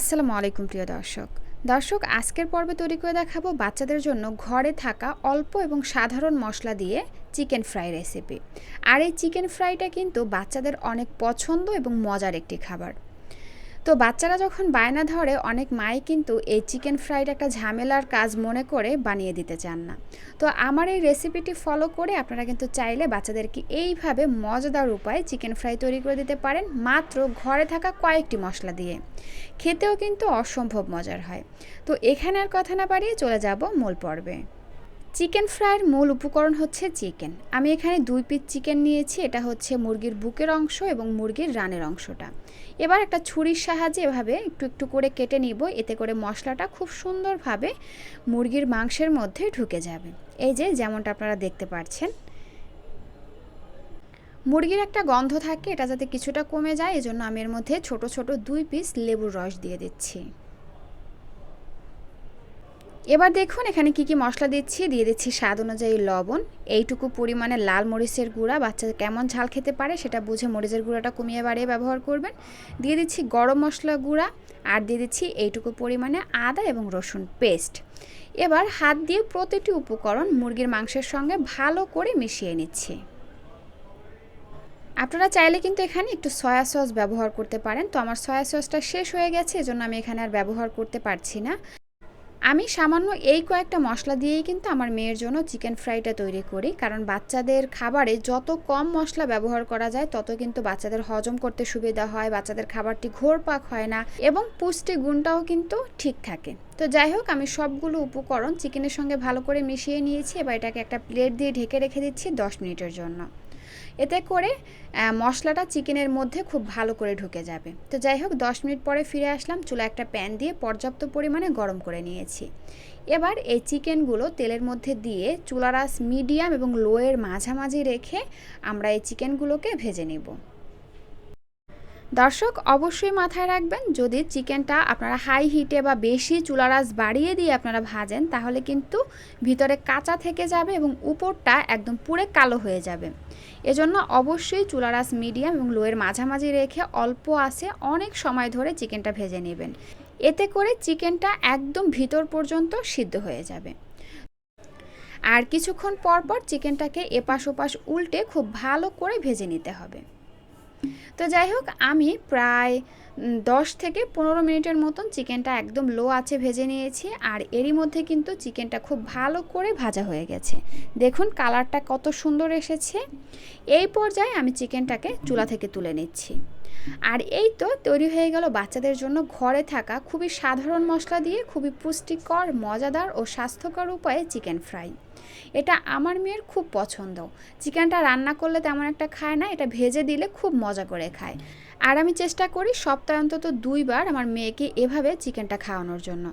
আসসালামু আলাইকুম, প্রিয় দর্শক। দর্শক, আজকের পর্বে তৈরি করে দেখাবো বাচ্চাদের জন্য ঘরে থাকা অল্প এবং সাধারণ মশলা দিয়ে চিকেন ফ্রাই রেসিপি। আর এই চিকেন ফ্রাইটা কিন্তু বাচ্চাদের অনেক পছন্দ এবং মজার একটি খাবার। তো বাচ্চারা যখন বায়না ধরে, অনেক মাই কিন্তু এই চিকেন ফ্রাইড একটা ঝামেলার কাজ মনে করে বানিয়ে দিতে চান না। তো আমার এই রেসিপিটি ফলো করে আপনারা কিন্তু চাইলে বাচ্চাদেরকে এইভাবে মজাদার উপায়ে চিকেন ফ্রাই তৈরি করে দিতে পারেন, মাত্র ঘরে থাকা কয়েকটি মশলা দিয়ে। খেতেও কিন্তু অসম্ভব মজার হয়। তো এখানে আর কথা না বাড়িয়ে চলে যাব মূল পর্বে। চিকেন ফ্রাইয়ের মূল উপকরণ হচ্ছে চিকেন। আমি এখানে দুই পিস চিকেন নিয়েছি, এটা হচ্ছে মুরগির বুকের অংশ এবং মুরগির রানের অংশটা। এবার একটা ছুরির সাহায্যে এভাবে একটু একটু করে কেটে নিব, এতে করে মশলাটা খুব সুন্দরভাবে মুরগির মাংসের মধ্যে ঢুকে যাবে। এই যে, যেমনটা আপনারা দেখতে পাচ্ছেন মুরগির একটা গন্ধ থাকে, এটা যাতে কিছুটা কমে যায়, এজন্য আমি এর মধ্যে ছোট ছোট দুই পিস লেবুর রস দিয়ে দিচ্ছি। এবার দেখুন এখানে কি কি মশলা দিচ্ছি। দিয়ে দিচ্ছি স্বাদ অনুযায়ী লবণ, এইটুকু পরিমাণে লাল মরিচের গুঁড়া। বাচ্চা কেমন ঝাল খেতে পারে সেটা বুঝে মরিচের গুঁড়াটা কমিয়ে বাড়িয়ে ব্যবহার করবেন। দিয়ে দিচ্ছি গরম মশলা গুঁড়া আর দিয়ে দিচ্ছি এইটুকু পরিমাণে আদা এবং রসুন পেস্ট। এবার হাত দিয়ে প্রতিটি উপকরণ মুরগির মাংসের সঙ্গে ভালো করে মিশিয়ে নিচ্ছি। আপনারা চাইলে কিন্তু এখানে একটু সয়া সস ব্যবহার করতে পারেন। তো আমার সয়া সসটা শেষ হয়ে গেছে, এজন্য আমি এখানে আর ব্যবহার করতে পারছি না। আমি সামান্য এই কয়েকটা মশলা দিয়েই কিন্তু আমার মেয়ের জন্য চিকেন ফ্রাইটা তৈরি করি। কারণ বাচ্চাদের খাবারে যত কম মশলা ব্যবহার করা যায়, তত কিন্তু বাচ্চাদের হজম করতে সুবিধা হয়, বাচ্চাদের খাবারটি ঘোরপাক হয় না এবং পুষ্টি গুণটাও কিন্তু ঠিক থাকে। তো যাই হোক, আমি সবগুলো উপকরণ চিকেনের সঙ্গে ভালো করে মিশিয়ে নিয়েছি। এবার এটাকে একটা প্লেট দিয়ে ঢেকে রেখে দিচ্ছি দশ মিনিটের জন্য। এতে করে মশলাটা চিকেনের মধ্যে খুব ভালো করে ঢুকে যাবে। তো যাই হোক, দশ মিনিট পরে ফিরে আসলাম চুলা একটা প্যান দিয়ে পর্যাপ্ত পরিমাণে গরম করে নিয়েছি। এবার এই চিকেনগুলো তেলের মধ্যে দিয়ে চুলারাস মিডিয়াম এবং লোয়ের মাঝামাঝি রেখে আমরা এই চিকেনগুলোকে ভেজে নেব। দর্শক, অবশ্যই মাথায় রাখবেন, যদি চিকেনটা আপনারা হাই হিটে বা বেশি চুলারাস বাড়িয়ে দিয়ে আপনারা ভাজেন, তাহলে কিন্তু ভিতরে কাঁচা থেকে যাবে এবং উপরটা একদম পুরে কালো হয়ে যাবে। এজন্য অবশ্যই চুলারাস মিডিয়াম এবং লোয়ের মাঝামাঝি রেখে অল্প আসে অনেক সময় ধরে চিকেনটা ভেজে নেবেন। এতে করে চিকেনটা একদম ভিতর পর্যন্ত সিদ্ধ হয়ে যাবে। আর কিছুক্ষণ পর পর চিকেনটাকে এপাশ ওপাশ উল্টে খুব ভালো করে ভেজে নিতে হবে। তো যাই হোক, আমি প্রায় দশ থেকে পনেরো মিনিটের মতন চিকেনটা একদম লো আছে ভেজে নিয়েছি আর এরই মধ্যে কিন্তু চিকেনটা খুব ভালো করে ভাজা হয়ে গেছে। দেখুন কালারটা কত সুন্দর এসেছে। এই পর্যায়ে আমি চিকেনটাকে চুলা থেকে তুলে নিচ্ছি। আর এই তো তৈরি হয়ে গেল বাচ্চাদের জন্য ঘরে থাকা খুবই সাধারণ মশলা দিয়ে খুবই পুষ্টিকর, মজাদার ও স্বাস্থ্যকর উপায়ে চিকেন ফ্রাই। এটা আমার মেয়ের খুব পছন্দ। চিকেনটা রান্না করলে তেমন একটা খায় না, এটা ভেজে দিলে খুব মজা করে খায়। আর আমি চেষ্টা করি সপ্তাহে অন্তত দুইবার আমার মেয়েকে এভাবে চিকেনটা খাওয়ানোর জন্য।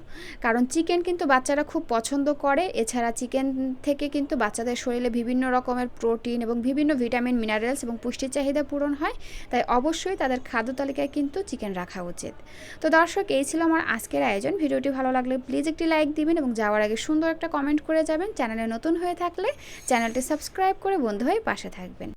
কারণ চিকেন কিন্তু বাচ্চারা খুব পছন্দ করে, এছাড়া চিকেন থেকে কিন্তু বাচ্চাদের শরীরে বিভিন্ন রকমের প্রোটিন এবং বিভিন্ন ভিটামিন, মিনারেলস এবং পুষ্টির চাহিদা পূরণ হয়, তাই অবশ্যই তাদের খাদ্য তালিকায় কিন্তু চিকেন রাখা উচিত। তো দর্শক, এই ছিল আমার আজকের আয়োজন। ভিডিওটি ভালো লাগলে প্লিজ একটি লাইক দিবেন এবং যাওয়ার আগে সুন্দর একটা কমেন্ট করে যাবেন। চ্যানেলে নতুন হয়ে থাকলে চ্যানেলটি সাবস্ক্রাইব করে বন্ধু হয়ে পাশে থাকবেন।